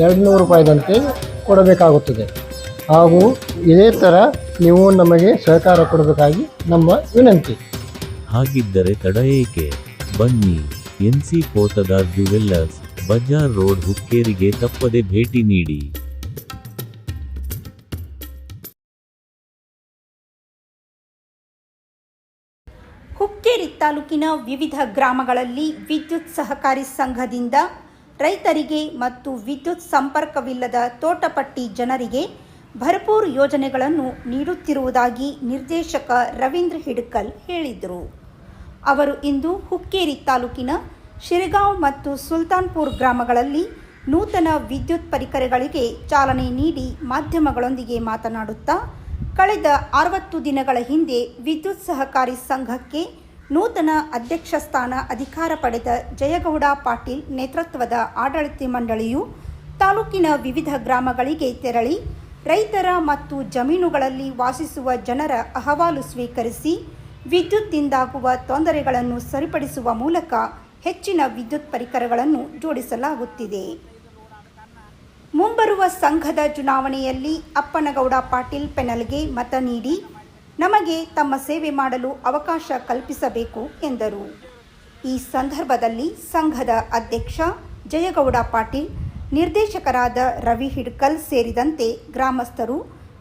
ಎರಡು ನೂರು ರೂಪಾಯಿದಂತೆ ಕೊಡಬೇಕಾಗುತ್ತದೆ. ಹಾಗೂ ಇದೇ ಥರ ನೀವು ನಮಗೆ ಸಹಕಾರ ಕೊಡಬೇಕಾಗಿ ನಮ್ಮ ವಿನಂತಿ. ಹಾಗಿದ್ದರೆ ತಡ ಏಕೆ? ಬನ್ನಿ ಎನ್ಸಿ ಕೋತದ ಜುವೆಲ್ಲರ್ಸ್ ಬಜಾರ್ ರೋಡ್ ಹುಕ್ಕೇರಿಗೆ ತಪ್ಪದೆ ಭೇಟಿ ನೀಡಿ. ಹುಕ್ಕೇರಿ ತಾಲೂಕಿನ ವಿವಿಧ ಗ್ರಾಮಗಳಲ್ಲಿ ವಿದ್ಯುತ್ ಸಹಕಾರಿ ಸಂಘದಿಂದ ರೈತರಿಗೆ ಮತ್ತು ವಿದ್ಯುತ್ ಸಂಪರ್ಕವಿಲ್ಲದ ತೋಟಪಟ್ಟಿ ಜನರಿಗೆ ಭರಪೂರ್ ಯೋಜನೆಗಳನ್ನು ನೀಡುತ್ತಿರುವುದಾಗಿ ನಿರ್ದೇಶಕ ರವೀಂದ್ರ ಹಿಡ್ಕಲ್ ಹೇಳಿದರು. ಅವರು ಇಂದು ಹುಕ್ಕೇರಿ ತಾಲೂಕಿನ ಶಿರಗಾಂವ್ ಮತ್ತು ಸುಲ್ತಾನ್ಪುರ್ ಗ್ರಾಮಗಳಲ್ಲಿ ನೂತನ ವಿದ್ಯುತ್ ಪರಿಕರಗಳಿಗೆ ಚಾಲನೆ ನೀಡಿ ಮಾಧ್ಯಮಗಳೊಂದಿಗೆ ಮಾತನಾಡುತ್ತಾ, ಕಳೆದ ಅರವತ್ತು ದಿನಗಳ ಹಿಂದೆ ವಿದ್ಯುತ್ ಸಹಕಾರಿ ಸಂಘಕ್ಕೆ ನೂತನ ಅಧ್ಯಕ್ಷ ಸ್ಥಾನ ಅಧಿಕಾರ ಪಡೆದ ಜಯಗೌಡ ಪಾಟೀಲ್ ನೇತೃತ್ವದ ಆಡಳಿತ ಮಂಡಳಿಯು ತಾಲೂಕಿನ ವಿವಿಧ ಗ್ರಾಮಗಳಿಗೆ ತೆರಳಿ, ರೈತರ ಮತ್ತು ಜಮೀನುಗಳಲ್ಲಿ ವಾಸಿಸುವ ಜನರ ಅಹವಾಲು ಸ್ವೀಕರಿಸಿ ವಿದ್ಯುತ್ದಿಂದಾಗುವ ತೊಂದರೆಗಳನ್ನು ಸರಿಪಡಿಸುವ ಮೂಲಕ ಹೆಚ್ಚಿನ ವಿದ್ಯುತ್ ಪರಿಕರಗಳನ್ನು ಜೋಡಿಸಲಾಗುತ್ತಿದೆ. ಮುಂಬರುವ ಸಂಘದ ಚುನಾವಣೆಯಲ್ಲಿ ಅಪ್ಪನಗೌಡ ಪಾಟೀಲ್ ಪೆನಲ್ಗೆ ಮತ ನೀಡಿ ನಮಗೆ ತಮ್ಮ ಸೇವೆ ಮಾಡಲು ಅವಕಾಶ ಕಲ್ಪಿಸಬೇಕು ಎಂದರು ಈ ಸಂದರ್ಭದಲ್ಲಿ ಸಂಘದ ಅಧ್ಯಕ್ಷ ಜಯಗೌಡ ಪಾಟೀಲ್ ನಿರ್ದೇಶಕರಾದ ರವಿ ಹಿಡ್ಕಲ್ ಸೇರಿದಂತೆ ಗ್ರಾಮಸ್ಥರು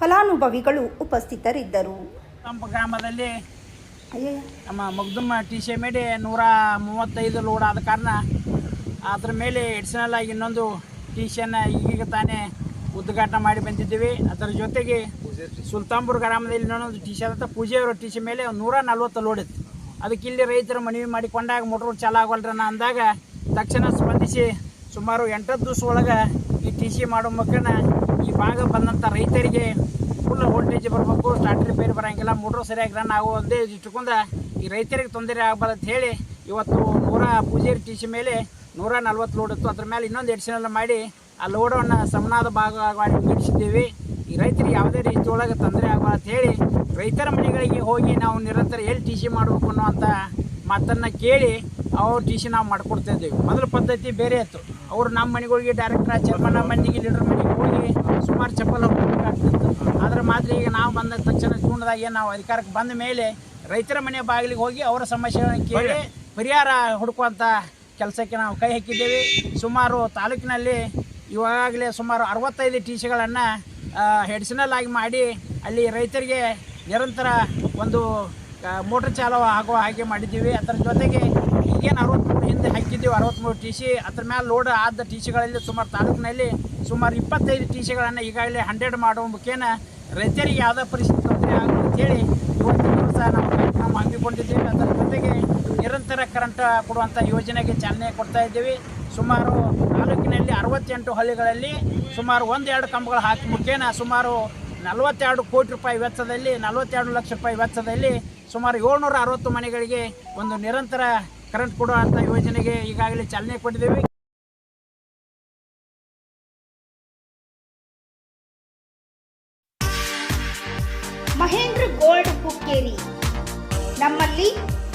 ಫಲಾನುಭವಿಗಳು ಉಪಸ್ಥಿತರಿದ್ದರು ನಮ್ಮ ಗ್ರಾಮದಲ್ಲಿ. ನಮ್ಮ ಮಗ್ದುಮ್ಮ ಟಿ ಸಿ ಮೇಲೆ ನೂರ ಮೂವತ್ತೈದು ಲೋಡ್ ಆದ ಕಾರಣ ಅದ್ರ ಮೇಲೆ ಎಡಿಷನಲ್ ಆಗಿ ಇನ್ನೊಂದು ಟಿ ಸಿಯನ್ನು ಈಗೀಗ ತಾನೇ ಉದ್ಘಾಟನೆ ಮಾಡಿ ಬಂದಿದ್ದೀವಿ. ಅದರ ಜೊತೆಗೆ ಸುಲ್ತಾನ್ಪುರ ಗ್ರಾಮದಲ್ಲಿ ಇನ್ನೊಂದು ಟಿ ಸಿ ಪೂಜೆ ಪೂಜೆಯವರ ಟಿ ಮೇಲೆ ನೂರ ನಲ್ವತ್ತು ಲೋಡ್ ಇತ್ತು. ಅದಕ್ಕೆ ಇಲ್ಲಿ ರೈತರು ಮನವಿ ಮಾಡಿಕೊಂಡಾಗ ಮೋಟ್ರ್ ಚಾಲು ಆಗೋಲ್ರ ಅಂದಾಗ ತಕ್ಷಣ ಸ್ಪಂದಿಸಿ ಸುಮಾರು ಎಂಟತ್ತು ದಿವಸ ಒಳಗೆ ಈ ಟಿ ಸಿ ಮಾಡೋ ಮಕ್ಕಳನ್ನ ಈ ಭಾಗ ಬಂದಂಥ ರೈತರಿಗೆ ಫುಲ್ ವೋಲ್ಟೇಜ್ ಬರಬೇಕು ಸ್ಟಾರ್ಟ್ ರಿಪೇರಿ ಬರೋಂಗಿಲ್ಲ ಮೋಟ್ರ್ ಸರಿಯಾಗಿ ರನ್ ಆಗೋ ಒಂದೇ ಇಟ್ಕೊಂಡ ಈ ರೈತರಿಗೆ ತೊಂದರೆ ಆಗಬಾರ್ದು ಹೇಳಿ ಇವತ್ತು ನೂರ ಪೂಜೇರಿ ಟಿ ಸಿ ಮೇಲೆ ನೂರ ನಲ್ವತ್ತು ಲೋಡ್ ಇತ್ತು. ಅದ್ರ ಮೇಲೆ ಇನ್ನೊಂದು ಎಡಿಷನಲ್ ಮಾಡಿ ಆ ಲೋಡನ್ನು ಸಮನಾದ ಭಾಗವಾಗಿ ವಿಂಗಡಿಸಿದ್ದೀವಿ ಈ ರೈತರಿಗೆ ಯಾವುದೇ ರೀತಿ ಒಳಗೆ ತೊಂದರೆ ಆಗಬಾರ್ದು ಅಂತ ಹೇಳಿ ರೈತರ ಮನೆಗಳಿಗೆ ಹೋಗಿ ನಾವು ನಿರಂತರ ಎಲ್ಲಿ ಟಿ ಸಿ ಮಾಡಬೇಕು ಅನ್ನುವಂಥ ಮಾತನ್ನು ಕೇಳಿ ಅವ್ರು ಟಿ ಸಿ ನಾವು ಮಾಡ್ಕೊಡ್ತಾ ಇದ್ದೇವೆ. ಮೊದಲ ಪದ್ಧತಿ ಬೇರೆ ಇತ್ತು. ಅವರು ನಮ್ಮ ಮನೆಗಳಿಗೆ ಡೈರೆಕ್ಟರ್ ಚಪ್ಪನ ಮನೆಗೆ, ಲೀಡರ್ ಮನೆಗೆ ಹೋಗಿ ಸುಮಾರು ಚಪ್ಪಲ್ ಹೋಗಬೇಕಾಗ್ತಿತ್ತು ಆದ್ರೆ ಮಾತ್ರ ಈಗ ನಾವು ಬಂದ ತಕ್ಷಣ ಜೂನ್ದಾಗೆ ನಾವು ಅಧಿಕಾರಕ್ಕೆ ಬಂದ ಮೇಲೆ ರೈತರ ಮನೆ ಬಾಗಿಲಿಗೆ ಹೋಗಿ ಅವರ ಸಮಸ್ಯೆಗಳನ್ನು ಕೇಳಿ ಪರಿಹಾರ ಹುಡುಕುವಂಥ ಕೆಲಸಕ್ಕೆ ನಾವು ಕೈ ಹಾಕಿದ್ದೇವೆ. ಸುಮಾರು ತಾಲೂಕಿನಲ್ಲಿ ಇವಾಗಲೇ ಸುಮಾರು ಅರವತ್ತೈದು ಟಿ ಸಿಗಳನ್ನು ಹೆಡ್ಸನಲ್ ಆಗಿ ಮಾಡಿ ಅಲ್ಲಿ ರೈತರಿಗೆ ನಿರಂತರ ಒಂದು ಮೋಟ್ರ್ ಚಾಲು ಆಗುವ ಹಾಗೆ ಮಾಡಿದ್ದೀವಿ. ಅದರ ಜೊತೆಗೆ ಈಗೇನು ಅರವತ್ತ್ಮೂರು ಹಿಂದೆ ಹಾಕಿದ್ದೀವಿ ಅರವತ್ತ್ಮೂರು ಟಿ ಸಿ ಅದ್ರ ಮೇಲೆ ಲೋಡ್ ಆದ ಟಿ ಸಿಗಳಲ್ಲಿ ಸುಮಾರು ತಾಲೂಕಿನಲ್ಲಿ ಸುಮಾರು ಇಪ್ಪತ್ತೈದು ಟಿ ಸಿಗಳನ್ನು ಈಗಾಗಲೇ ಹಂಡ್ರೆಡ್ ಮಾಡುವ ಮುಖೇನ ರೈತರಿಗೆ ಯಾವುದೇ ಪರಿಸ್ಥಿತಿ ತೊಂದರೆ ಆಗಲಿ ಅಂತೇಳಿ ಇವತ್ತಿನ ದಿವಸ ನಾವು ಕಾರ್ಯಕ್ರಮ ಅದರ ಜೊತೆಗೆ ನಿರಂತರ ಕರೆಂಟ್ ಕೊಡುವಂಥ ಯೋಜನೆಗೆ ಚಾಲನೆ ಕೊಡ್ತಾ ಇದ್ದೀವಿ. ಸುಮಾರು ತಾಲೂಕಿನಲ್ಲಿ ಅರವತ್ತೆಂಟು ಹಳ್ಳಿಗಳಲ್ಲಿ ಸುಮಾರು ಒಂದೆರಡು ಕಂಬಗಳು ಹಾಕಿ ಮುಖೇನ ಸುಮಾರು ನಲವತ್ತೆರಡು ಕೋಟಿ ರೂಪಾಯಿ ವೆಚ್ಚದಲ್ಲಿ, ನಲವತ್ತೆರಡು ಲಕ್ಷ ರೂಪಾಯಿ ವೆಚ್ಚದಲ್ಲಿ ಸುಮಾರು ಏಳ್ನೂರ ಅರವತ್ತು ಮನೆಗಳಿಗೆ ಒಂದು ನಿರಂತರ ಕರೆಂಟ್ ಕೊಡುವಂಥ ಯೋಜನೆಗೆ ಈಗಾಗಲೇ ಚಾಲನೆ ಕೊಟ್ಟಿದ್ದೇವೆ. ಮಹೇಂದ್ರ ಗೋಲ್ಡ್ ಹುಕ್ಕೇರಿ ನಮ್ಮಲ್ಲಿ